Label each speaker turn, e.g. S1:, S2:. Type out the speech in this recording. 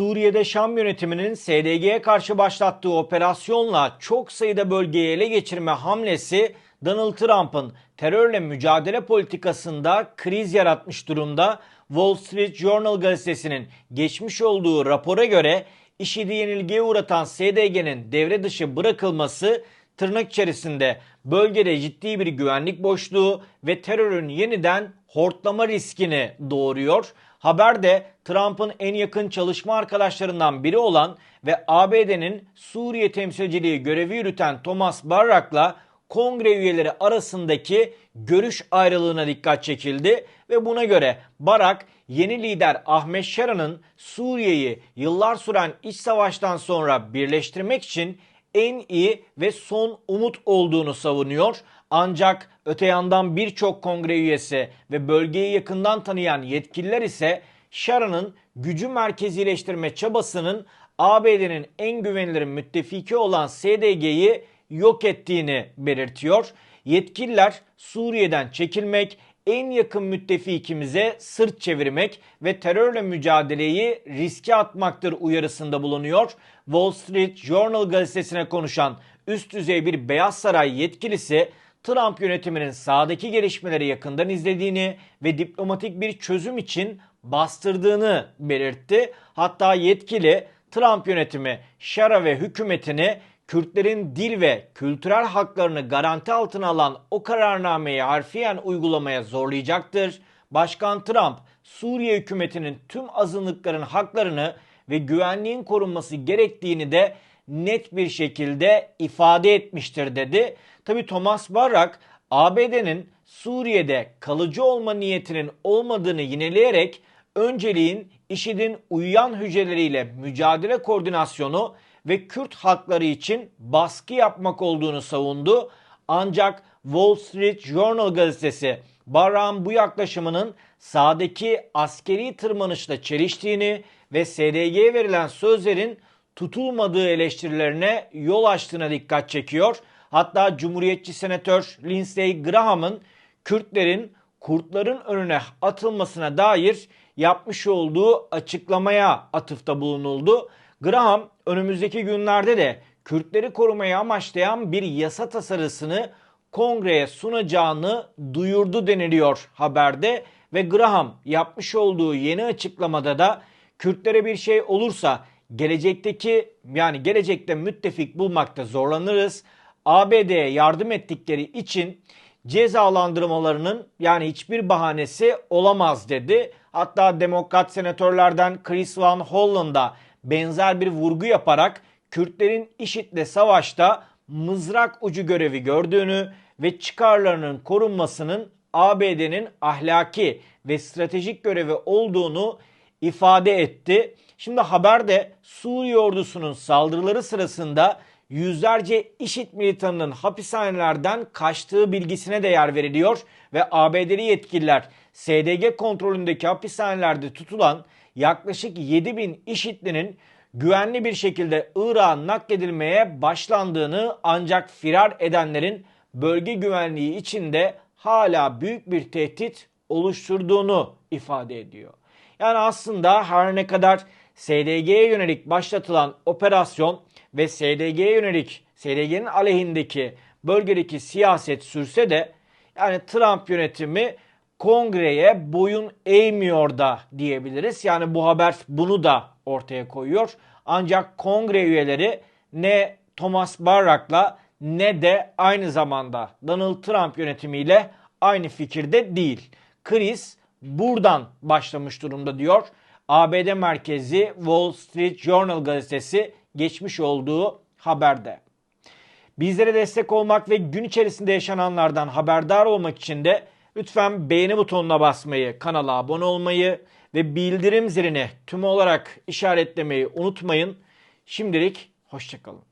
S1: Suriye'de Şam yönetiminin SDG'ye karşı başlattığı operasyonla çok sayıda bölgeyi ele geçirme hamlesi Donald Trump'ın terörle mücadele politikasında kriz yaratmış durumda. Wall Street Journal gazetesinin geçmiş olduğu rapora göre IŞİD'i yenilgiye uğratan SDG'nin devre dışı bırakılması tırnak içerisinde bölgede ciddi bir güvenlik boşluğu ve terörün yeniden hortlama riskini doğuruyor. Haberde Trump'ın en yakın çalışma arkadaşlarından biri olan ve ABD'nin Suriye temsilciliği görevi yürüten Thomas Barrack'la kongre üyeleri arasındaki görüş ayrılığına dikkat çekildi ve buna göre Barak yeni lider Ahmet Şara'nın Suriye'yi yıllar süren iç savaştan sonra birleştirmek için en iyi ve son umut olduğunu savunuyor. Ancak öte yandan birçok kongre üyesi ve bölgeyi yakından tanıyan yetkililer ise Şara'nın gücü merkezileştirme çabasının ABD'nin en güvenilir müttefiki olan SDG'yi yok ettiğini belirtiyor. Yetkililer Suriye'den çekilmek, en yakın müttefikimize sırt çevirmek ve terörle mücadeleyi riske atmaktır uyarısında bulunuyor. Wall Street Journal gazetesine konuşan üst düzey bir Beyaz Saray yetkilisi Trump yönetiminin sahadaki gelişmeleri yakından izlediğini ve diplomatik bir çözüm için bastırdığını belirtti. Hatta yetkili Trump yönetimi Şara ve hükümetini Kürtlerin dil ve kültürel haklarını garanti altına alan o kararnameyi harfiyen uygulamaya zorlayacaktır. Başkan Trump, Suriye hükümetinin tüm azınlıkların haklarını ve güvenliğin korunması gerektiğini de net bir şekilde ifade etmiştir dedi. Tabi Thomas Barrak ABD'nin Suriye'de kalıcı olma niyetinin olmadığını yineleyerek önceliğin IŞİD'in uyuyan hücreleriyle mücadele koordinasyonu ve Kürt hakları için baskı yapmak olduğunu savundu. Ancak Wall Street Journal gazetesi Barrak'ın bu yaklaşımının sahadaki askeri tırmanışla çeliştiğini ve SDG'ye verilen sözlerin tutulmadığı eleştirilerine yol açtığına dikkat çekiyor. Hatta Cumhuriyetçi Senatör Lindsey Graham'ın Kürtlerin kurtların önüne atılmasına dair yapmış olduğu açıklamaya atıfta bulunuldu. Graham önümüzdeki günlerde de Kürtleri korumayı amaçlayan bir yasa tasarısını kongreye sunacağını duyurdu deniliyor haberde ve Graham yapmış olduğu yeni açıklamada da Kürtlere bir şey olursa gelecekteki yani gelecekte müttefik bulmakta zorlanırız. ABD'ye yardım ettikleri için cezalandırmalarının yani hiçbir bahanesi olamaz dedi. Hatta demokrat senatörlerden Chris Van Hollen'da benzer bir vurgu yaparak Kürtlerin IŞİD'le savaşta mızrak ucu görevi gördüğünü ve çıkarlarının korunmasının ABD'nin ahlaki ve stratejik görevi olduğunu ifade etti. Şimdi haberde Suriye ordusunun saldırıları sırasında yüzlerce IŞİD militanının hapishanelerden kaçtığı bilgisine de yer veriliyor ve ABD'li yetkililer SDG kontrolündeki hapishanelerde tutulan yaklaşık 7000 IŞİD'linin güvenli bir şekilde Irak'a nakledilmeye başlandığını ancak firar edenlerin bölge güvenliği içinde hala büyük bir tehdit oluşturduğunu ifade ediyor. Yani aslında her ne kadar SDG'ye yönelik başlatılan operasyon ve SDG'ye yönelik SDG'nin aleyhindeki bölgedeki siyaset sürse de yani Trump yönetimi kongreye boyun eğmiyor da diyebiliriz. Yani bu haber bunu da ortaya koyuyor. Ancak kongre üyeleri ne Thomas Barrack'la ne de aynı zamanda Donald Trump yönetimiyle aynı fikirde değil. Kriz buradan başlamış durumda diyor. ABD merkezi Wall Street Journal gazetesi geçmiş olduğu haberde. Bizlere destek olmak ve gün içerisinde yaşananlardan haberdar olmak için de lütfen beğeni butonuna basmayı, kanala abone olmayı ve bildirim zilini tüm olarak işaretlemeyi unutmayın. Şimdilik hoşçakalın.